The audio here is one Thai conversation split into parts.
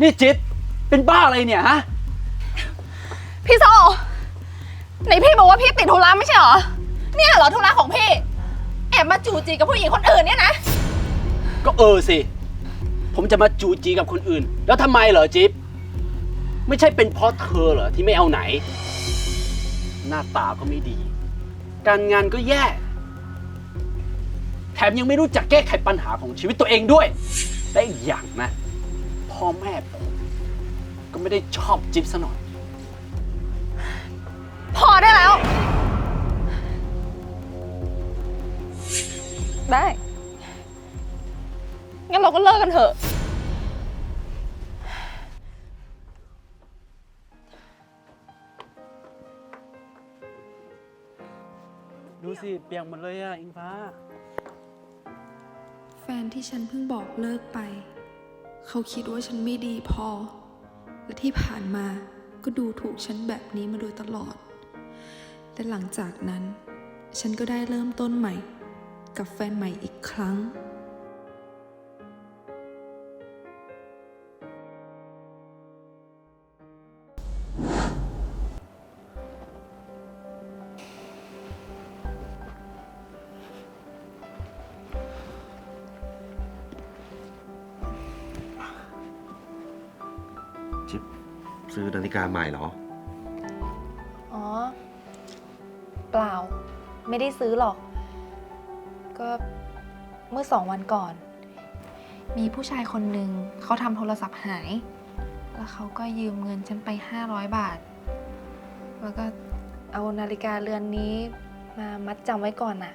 นี่จิ๊บเป็นบ้าอะไรเนี่ยฮะ พี่โซไหนพี่บอกว่าพี่ติดธุระไม่ใช่เหรอ เนี่ยเหรอธุระของพี่ แอบมาจูจีกับผู้หญิงคนอื่นเนี่ยนะ ก็เออสิ ผมจะมาจูจีกับคนอื่น แล้วทำไมเหรอจิ๊บ ไม่ใช่เป็นเพราะเธอเหรอที่ไม่เอาไหน หน้าตาก็ไม่ดี การงานก็แย่ แถมยังไม่รู้จักแก้ไขปัญหาของชีวิตตัวเองด้วยและอีกอย่างนะ พ่อแม่ผม ก็ไม่ได้ชอบจิ๊บซะหน่อย พอได้แล้ว ได้ งั้นเราก็เลิกกันเถอะ ดูสิ เปียกหมดเลยอะอิงฟ้า แฟนที่ฉันเพิ่งบอกเลิกไป เขาคิดว่าฉันไม่ดีพอ และที่ผ่านมาก็ดูถูกฉันแบบนี้มาโดยตลอด และหลังจากนั้น ฉันก็ได้เริ่มต้นใหม่ กับแฟนใหม่อีกครั้ง ซื้อนาฬิกาใหม่เหรอ อ๋อ เปล่า ไม่ได้ซื้อหรอก ก็เมื่อสองวันก่อน มีผู้ชายคนหนึ่งเขาทำโทรศัพท์หาย แล้วเขาก็ยืมเงินฉันไป 500 บาท แล้วก็เอานาฬิกาเรือนนี้มามัดจำไว้ก่อนน่ะ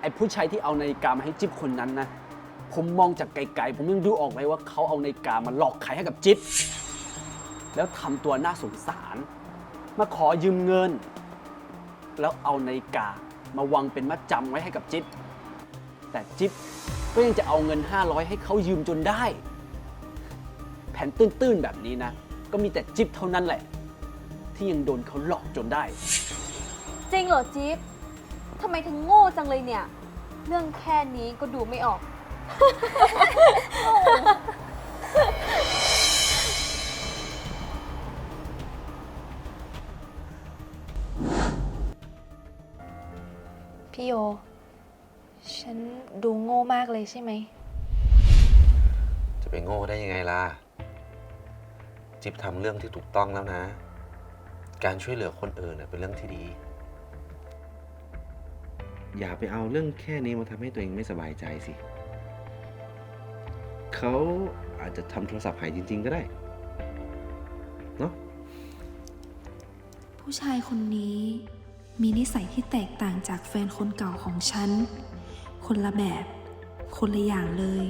ไอ้ผู้ชายที่เอานาฬิกามาให้จิ๊บคนนั้นนะ ผมมองจากไกลๆผมยังดูออกเลยว่าเขาเอาในกามาหลอกขายให้กับจิ๊บแล้วทำตัวน่าสงสาร มาขอยืมเงิน แล้วเอานาฬิกามาวางเป็นมัดจำไว้ให้กับจิ๊บแต่จิ๊บก็ยังจะเอาเงิน 500 ให้เขายืมจนได้ แผนตื้นๆแบบนี้นะ ก็มีแต่จิ๊บเท่านั้นแหละ ที่ยังโดนเขาหลอกจนได้ จริงเหรอจิ๊บทำไมถึงโง่จังเลยเนี่ย เรื่องแค่นี้ก็ดูไม่ออก พี่โย ฉันดูโง่มากเลยใช่ไหม จะไปโง่ได้ยังไงล่ะ จิ๊บทำเรื่องที่ถูกต้องแล้วนะ การช่วยเหลือคนอื่นน่ะเป็นเรื่องที่ดี อย่าไปเอาเรื่องแค่นี้มาทำให้ตัวเองไม่สบายใจสิ เขาอาจจะทำโทรศัพท์หายจริง ๆ ก็ได้ เนาะผู้ชายคนนี้มีนิสัยที่แตกต่างจากแฟนคนเก่าของฉัน คนละแบบ คนละอย่างเลย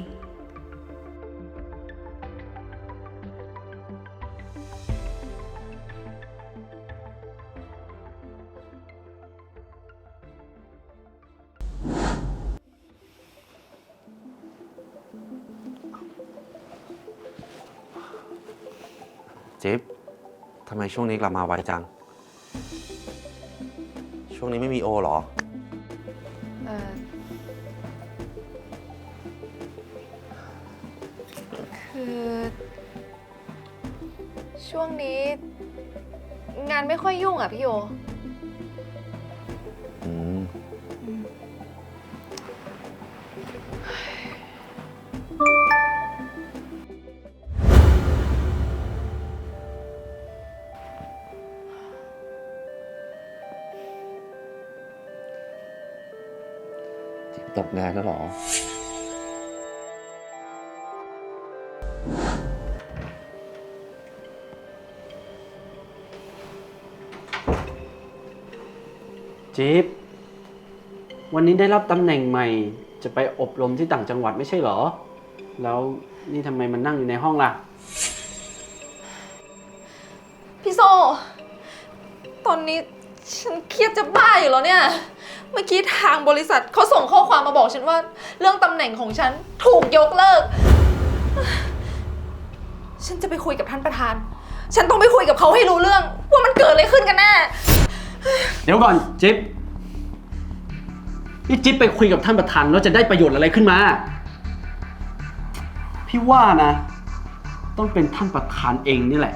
ช่วงนี้กลับมาไวจัง ช่วงนี้ไม่มีโอเหรอ เออคือ ช่วงนี้ งานไม่ค่อยยุ่งอะพี่โย ตกงานแล้วเหรอ จิ๊บวันนี้ได้รับตำแหน่งใหม่ จะไปอบรมที่ต่างจังหวัดไม่ใช่เหรอ แล้วนี่ทำไมมันนั่งอยู่ในห้องล่ะ พี่โซ ตอนนี้ฉันเครียดจะบ้าอยู่แล้วเนี่ย เมื่อกี้ทางบริษัทเขาส่งข้อความมาบอกฉันว่า เรื่องตำแหน่งของฉันถูกยกเลิก ฉันจะไปคุยกับท่านประธาน ฉันต้องไปคุยกับเขาให้รู้เรื่อง ว่ามันเกิดอะไรขึ้นกันแน่ เดี๋ยวก่อนจิ๊บนี่จิ๊บไปคุยกับท่านประธานแล้วจะได้ประโยชน์อะไรขึ้นมา พี่ว่านะ ต้องเป็นท่านประธานเองนี่แหละ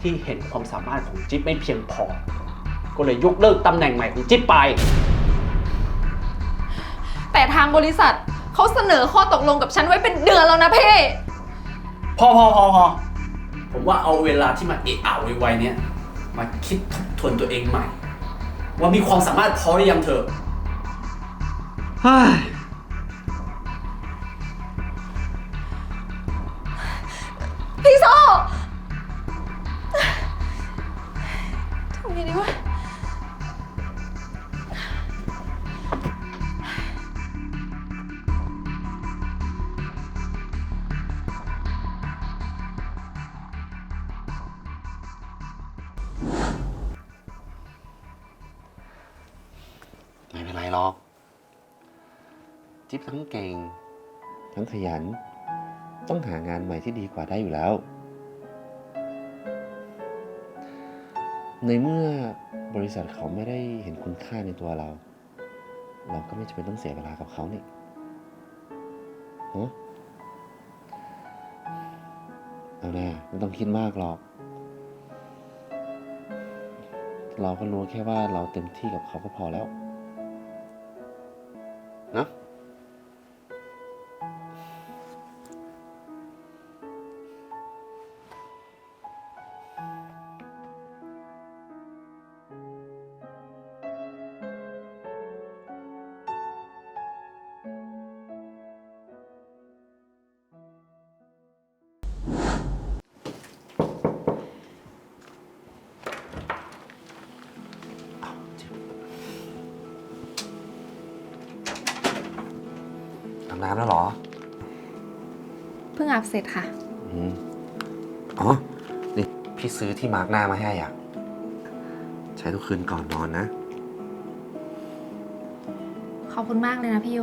ที่เห็นความสามารถของจิ๊บไม่เพียงพอ ก็เลยยกเลิกตำแหน่งใหม่ของจิ๊บไป แต่ทางบริษัทเขาเสนอข้อตกลงกับฉันไว้เป็นเดือนแล้วนะเพ่พอพอพอพอผมว่าเอาเวลาที่มาเอะอะไวๆเนี่ย มาคิดทบทวนตัวเองใหม่ ว่ามีความสามารถพอหรือยังเธอเฮ้ยพี่โซ ไม่เป็นไรหรอก จิ๊บทั้งเก่ง ทั้งขยัน ต้องหางานใหม่ที่ดีกว่าได้อยู่แล้ว ในเมื่อบริษัทเขาไม่ได้เห็นคุณค่าในตัวเรา เราก็ไม่จำเป็นต้องเสียเวลากับเขานี่ฮะเอาแน่ไม่ต้องคิดมากหรอก เราก็รู้แค่ว่าเราเต็มที่กับเขาก็พอแล้ว น้ำแล้วเหรอ เพิ่งอาบเสร็จค่ะ อืมอ๋อ นี่พี่ซื้อที่มาร์กหน้ามาให้อะ ใช้ทุกคืนก่อนนอนนะ ขอบคุณมากเลยนะพี่โย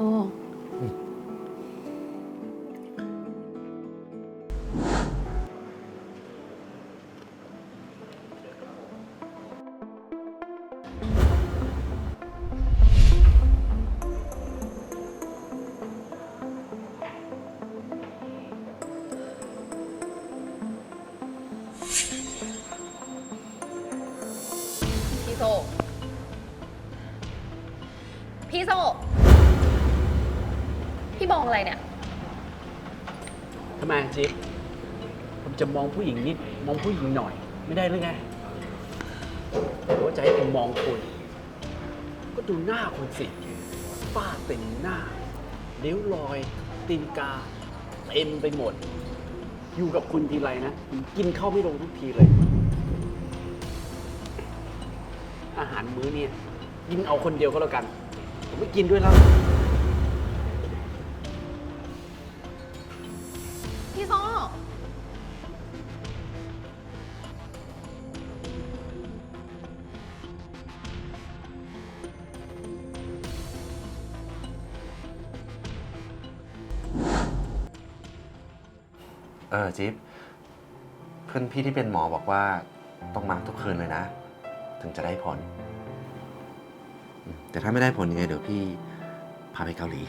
ซพี่มองอะไรเนี่ย ทำไมจิ๊บผมจะมองผู้หญิงนิด มองผู้หญิงหน่อย ไม่ได้หรือไงหรือว่าจะให้ผมมองคุณก็ดูหน้าคุณสิฝ้าเต็มหน้าเลี้ยวรอย ตีนกา เต็มไปหมด อยู่กับคุณทีไรนะผมกินข้าวไม่ลงทุกทีเลย อาหารมื้อเนี่ยกินเอาคนเดียวก็แล้วกัน ไม่กินด้วยแล้ว พี่โซเออจิ๊บเพื่อนพี่ที่เป็นหมอบอกว่าต้องมาร์กทุกคืนเลยนะ ถึงจะได้ผล แต่ถ้าไม่ได้ผลยังไงเดี๋ยวพี่พาไปเกาหลี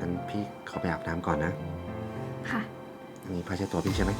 งั้นพี่ขอไปอาบน้ำก่อนนะ ค่ะ อันนี้ผ้าเช็ดตัวพี่ใช่ไหม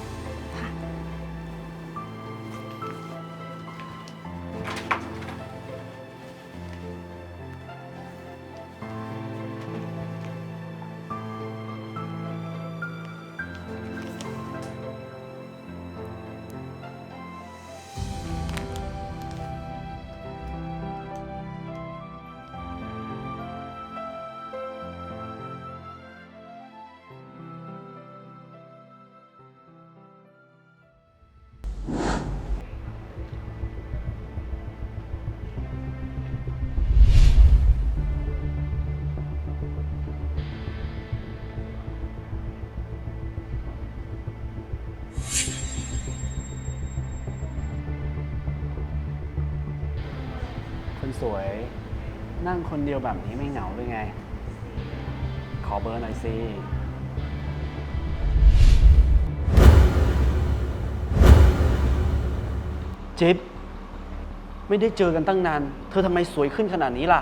สวยนั่งคนเดียวแบบนี้ไม่เหงาหรือไง ขอเบอร์หน่อยสิ จิ๊บไม่ได้เจอกันตั้งนาน เธอทำไมสวยขึ้นขนาดนี้ล่ะ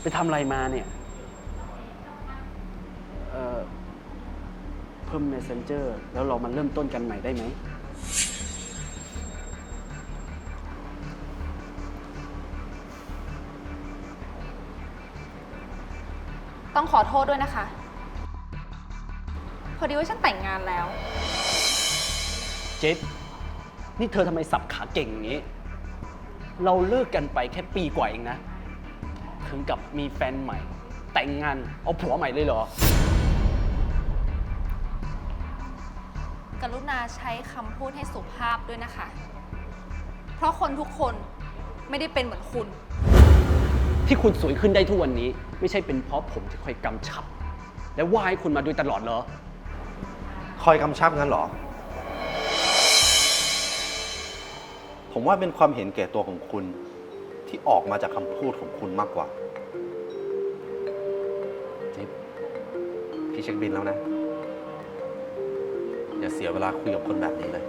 ไปทำอะไรมาเนี่ย เอ่เพิ่ม Messenger แล้วเรามาเริ่มต้นกันใหม่ได้ไหม องขอโทษด้วยนะคะ พอดีว่าฉันแต่งงานแล้วจิ๊บนี่เธอทำไมสับขาเก่งอย่างนี้ เราเลิกกันไปแค่ปีกว่าเองนะ ถึงกับมีแฟนใหม่ แต่งงานเอาผัวใหม่เลยเหรอ กรุณาใช้คำพูดให้สุภาพด้วยนะคะ เพราะคนทุกคนไม่ได้เป็นเหมือนคุณ ที่คุณสวยขึ้นได้ทุกวันนี้ ไม่ใช่เป็นเพราะผมที่คอยกำชับ และว่าให้คุณมาโดยตลอดเหรอ คอยกำชับงั้นเหรอ ผมว่าเป็นความเห็นแก่ตัวของคุณที่ออกมาจากคำพูดของคุณมากกว่าจิ๊บพี่เช็คบินแล้วนะ อย่าเสียเวลาคุยกับคนแบบนี้เลย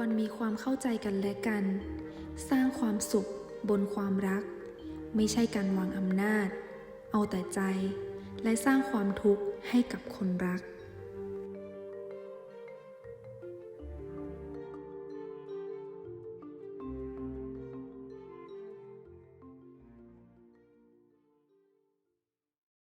ควรมีความเข้าใจกันและกัน สร้างความสุขบนความรัก ไม่ใช่การวางอำนาจ เอาแต่ใจ และสร้างความทุกข์ให้กับคนรัก